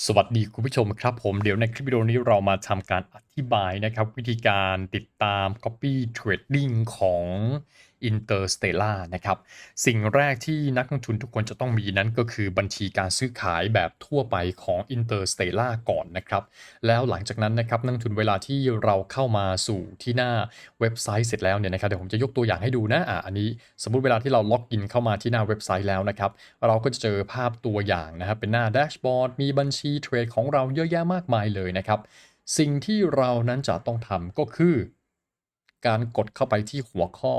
สวัสดีคุณผู้ชมครับผมเดี๋ยวในคลิปวิดีโอนี้เรามาทำการอธิบายนะครับวิธีการติดตาม Copy Trading ของ Interstellar นะครับ สิ่งแรกที่นักลงทุนทุกคนจะต้องมีนั้นก็คือบัญชีการซื้อขายแบบทั่วไปของ Interstellar ก่อนนะครับ แล้วหลังจากนั้นนะครับนักลงทุนเวลาที่เราเข้ามาสู่ที่หน้าเว็บไซต์เสร็จแล้วเนี่ยนะครับเดี๋ยวผมจะยกตัวอย่างให้ดูนะอะอันนี้สมมุติเวลาที่เราล็อกอินเข้ามาที่หน้าเว็บไซต์แล้วนะครับ เราก็จะเจอภาพตัวอย่างนะครับเป็นหน้าแดชบอร์ดมีบัญชีเทรดของเราเยอะแยะมากมายเลยนะครับ สิ่งที่เรานั้นจะต้องทำก็คือ การกดเข้าไปที่หัวข้อ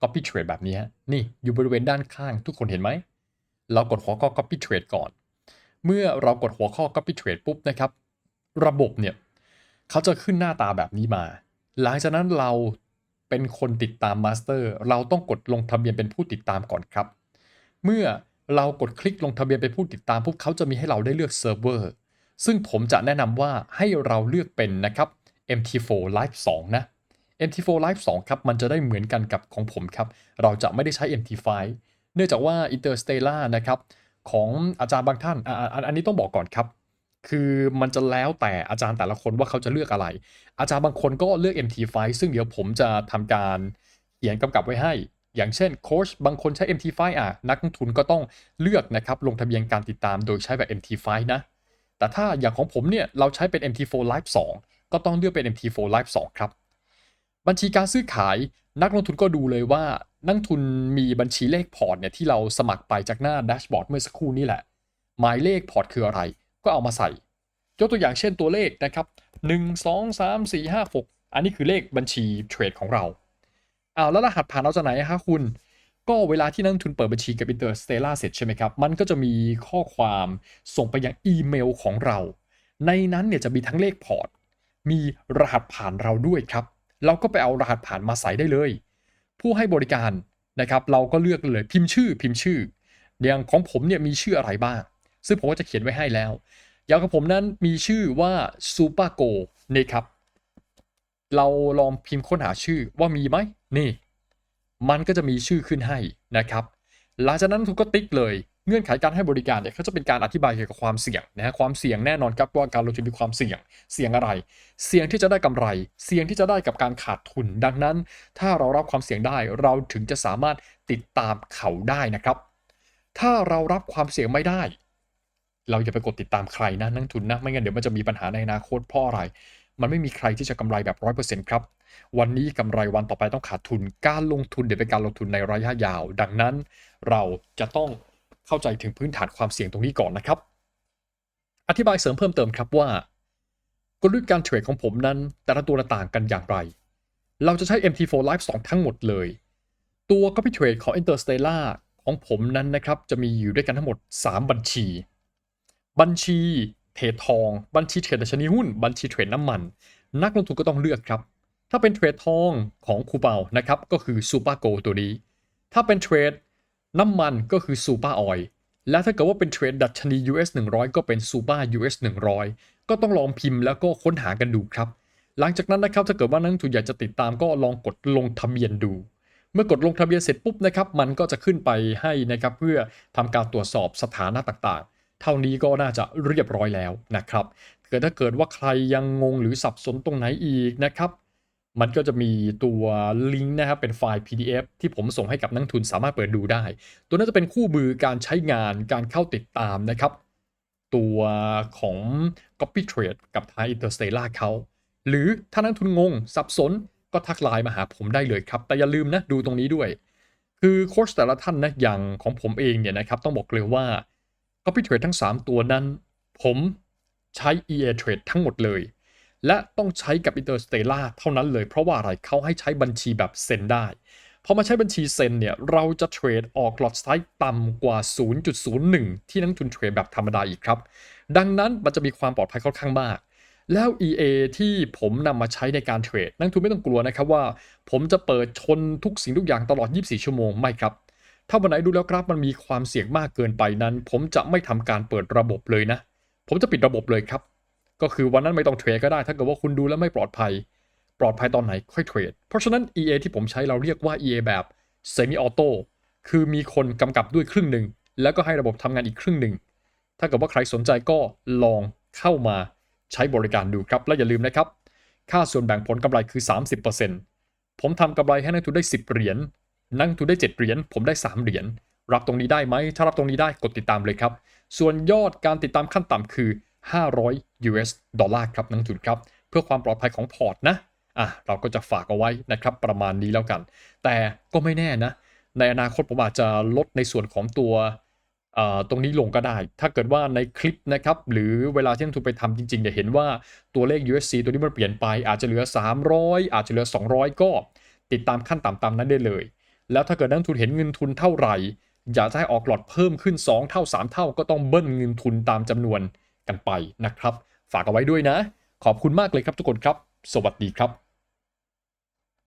copy trade แบบนี้ฮะนี่อยู่บริเวณด้านข้างทุกคนเห็นไหม เรากดหัวข้อ copy trade ก่อน เมื่อเรากดหัวข้อ copy trade ปุ๊บนะครับ ระบบเนี่ยเขาจะขึ้นหน้าตาแบบนี้มา หลังจากนั้นเราเป็นคนติดตามมาสเตอร์ เราต้องกดลงทะเบียนเป็นผู้ติดตามก่อนครับ เมื่อเรากดคลิกลงทะเบียนเป็นผู้ติดตามปุ๊บเขาจะมีให้เราได้เลือกเซิร์ฟเวอร์ ซึ่งผมจะแนะนำว่าให้เราเลือกเป็นนะครับ MT4 Live 2 นะ MT4 Live 2 ครับ มันจะได้เหมือนกันกับของผมครับ เราจะไม่ได้ใช้ MT5 เนื่องจากว่า Interstellar นะครับ ของอาจารย์บางท่านออันนี้ต้องบอกก่อนครับ คือมันจะแล้วแต่อาจารย์แต่ละคนว่าเขาจะเลือกอะไร อาจารย์บางคนก็เลือก MT5 ซึ่งเดี๋ยวผมจะทำการเขียนกำกับไว้ให้ อย่างเช่นโค้ชบางคนใช้ MT5 อะนักลงทุนก็ต้องเลือกนะครับลงทะเบียนการติดตามโดยใช้แบบ MT5 นะ แต่ถ้าอย่างของผมเนี่ยเราใช้เป็น MT4 Live 2 ก็ต้องเลือกเป็น MT4 Live 2 ครับ บัญชีการซื้อขายนักลงทุนก็ดูเลยว่านักทุนมีบัญชีเลขพอร์ตเนี่ยที่เราสมัครไปจากหน้าแดชบอร์ดเมื่อสักครู่นี่แหละ หมายเลขพอร์ตคืออะไร ก็เอามาใส่ยกตัวอย่างเช่นตัวเลขนะครับ 1 2 3 4 5 6 อันนี้คือเลขบัญชีเทรดของเราเอาแล้วรหัสผ่านเราจากไหนคะคุณ ก็เวลาที่นักลงทุนเปิดบัญชีกับ Interstellar เสร็จใช่ไหมครับ มันก็จะมีข้อความส่งไปยังอีเมลของเรา ในนั้นเนี่ยจะมีทั้งเลขพอร์ต มีรหัสผ่านเราด้วยครับ เราก็ไปเอารหัสผ่านมาใส่ได้เลย ผู้ให้บริการนะครับเราก็เลือกเลยพิมพ์ชื่อพิมพ์ชื่อ อย่างของผมเนี่ยมีชื่ออะไรบ้าง ซึ่งผมก็จะเขียนไว้ให้แล้ว อย่างของผมนั้นมีชื่อว่า Super Go นี่ครับ เราลองพิมพ์ค้นหาชื่อว่ามีไหมนี่ มันก็จะมีชื่อขึ้นให้นะครับ หลังจากนั้นทุกก็ติ๊กเลยเงื่อนไขการให้บริการเนี่ยเขาจะเป็นการอธิบายเกี่ยวกับความเสี่ยงนะฮะความเสี่ยงแน่นอนครับว่าการลงทุนมีความเสี่ยง เสี่ยงอะไร เสี่ยงที่จะได้กำไร เสี่ยงที่จะได้กับการขาดทุน ดังนั้น ถ้าเรารับความเสี่ยงได้เราถึงจะสามารถติดตามเขาได้นะครับ ถ้าเรารับความเสี่ยงไม่ได้ เราอย่าไปกดติดตามใครนะนักทุนนะไม่งั้นเดี๋ยวมันจะมีปัญหาในอนาคตเพราะอะไร มันไม่มีใครที่จะกำไรแบบร้อยเปอร์เซ็นต์ครับ วันนี้กำไรวันต่อไปต้องขาดทุน การลงทุนเดี๋ยวเป็นการลงทุนในระยะยาว ดังนั้นเราจะต้องเข้าใจถึงพื้นฐานความเสี่ยงตรงนี้ก่อนนะครับ อธิบายเสริมเพิ่มเติมครับว่ากลยุทธ์การเทรดของผมนั้น แต่ละตัวต่างกันอย่างไร เราจะใช้ MT4 Live 2 ทั้งหมดเลย ตัว Copy Trade ของ Interstellar ของผมนั้นนะครับจะมีอยู่ด้วยกันทั้งหมด 3 บัญชี บัญชี รดทอง บัญชีเทรดดัชนีหุ้น บัญชีเทรดน้ำมัน นักลงทุนก็ต้องเลือกครับ ถ้าเป็นเทรดทองของคูเปานะครับก็คือ Super Go ตัวนี้ ถ้าเป็นเทรดน้ำมันก็คือ Super Oil และถ้าเกิดว่าเป็นเทรดดัชนี US 100 ก็เป็น Super US 100 ก็ต้องลองพิมพ์แล้วก็ค้นหากันดูครับ หลังจากนั้นนะครับถ้าเกิดว่านักลงทุนอยากจะติดตามก็ลองกดลงทะเบียนดูเมื่อกดลงทะเบียนเสร็จปุ๊บนะครับ มันก็จะขึ้นไปให้นะครับเพื่อทำการตรวจสอบสถานะต่างๆ เท่านี้ก็น่าจะเรียบร้อยแล้วนะครับเกิดถ้าเกิดว่าใครยังงงหรือสับสนตรงไหนอีกนะครับมันก็จะมีตัวลิงก์นะครับเป็นไฟล์ PDF ที่ผมส่งให้กับนักทุนสามารถเปิดดูได้ ตัวนั้นจะเป็นคู่มือการใช้งานการเข้าติดตามนะครับ ตัวของ Copy Trade กับทาง Interstellar เขาหรือถ้านักทุนงงสับสนก็ทักไลน์มาหาผมได้เลยครับ แต่อย่าลืมนะดูตรงนี้ด้วย คือโค้ชแต่ละท่านนะอย่างของผมเองเนี่ยนะครับต้องบอกเลยว่า Copy Trade ทั้ง 3 ตัวนั้น ผมใช้ EA Trade ทั้งหมดเลย และต้องใช้กับ Interstellar เท่านั้นเลย เพราะว่าอะไรเขาให้ใช้บัญชีแบบเซ็นได้พอมาใช้บัญชีเซ็นเนี่ย เราจะเทรดออกหลอดไซส์ต่ำกว่า 0.01 ที่นักทุนเทรดแบบธรรมดาอีกครับ ดังนั้นมันจะมีความปลอดภัยค่อนข้างมาก แล้ว EA ที่ผมนำมาใช้ในการเทรด นักทุนไม่ต้องกลัวนะครับว่า ผมจะเปิดชนทุกสิ่งทุกอย่างตลอด 24 ชั่วโมงไม่ครับ ถ้าวันไหนดูแล้วครับมันมีความเสี่ยงมากเกินไปนั้น ผมจะไม่ทำการเปิดระบบเลยนะ ผมจะปิดระบบเลยครับ ก็คือวันนั้นไม่ต้องเทรดก็ได้ ถ้าเกิดว่าคุณดูแล้วไม่ปลอดภัย ปลอดภัยตอนไหนค่อยเทรด เพราะฉะนั้น EA ที่ผมใช้เราเรียกว่า EA แบบ Semi Auto คือมีคนกำกับด้วยครึ่งหนึ่งแล้วก็ให้ระบบทำงานอีกครึ่งหนึ่ง ถ้าเกิดว่าใครสนใจก็ลองเข้ามาใช้บริการดูครับ และอย่าลืมนะครับ ค่าส่วนแบ่งผลกำไรคือ 30%ผมทำกำไรให้นักทุนได้ 10 เหรียญ นักทุนได้ 7 เหรียญผมได้ 3 เหรียญรับตรงนี้ได้ไหม ถ้ารับตรงนี้ได้กดติดตามเลยครับ ส่วนยอดการติดตามขั้นต่ำคือ 500 US ดอลลาร์ครับนักทุนครับ เพื่อความปลอดภัยของพอร์ตนะอะเราก็จะฝากเอาไว้นะครับประมาณนี้แล้วกัน แต่ก็ไม่แน่นะ ในอนาคตผมอาจจะลดในส่วนของตัวตรงนี้ลงก็ได้ ถ้าเกิดว่าในคลิปนะครับ หรือเวลาที่นักทุนไปทำจริงๆเนี่ยเห็นว่าตัวเลข USC ตัวนี้มันเปลี่ยนไปอาจจะเหลือ 300 อาจจะเหลือ 200 ก็ติดตามขั้นต่ำตามนั้นได้เลย แล้วถ้าเกิดนักลงทุนเห็นเงินทุนเท่าไหร่ อยากจะให้ออกหลอดเพิ่มขึ้น 2 เท่า 3 เท่าก็ต้องเบิ้ลเงินทุนตามจำนวนกันไปนะครับ ฝากเอาไว้ด้วยนะ ขอบคุณมากเลยครับทุกคนครับ สวัสดีครับ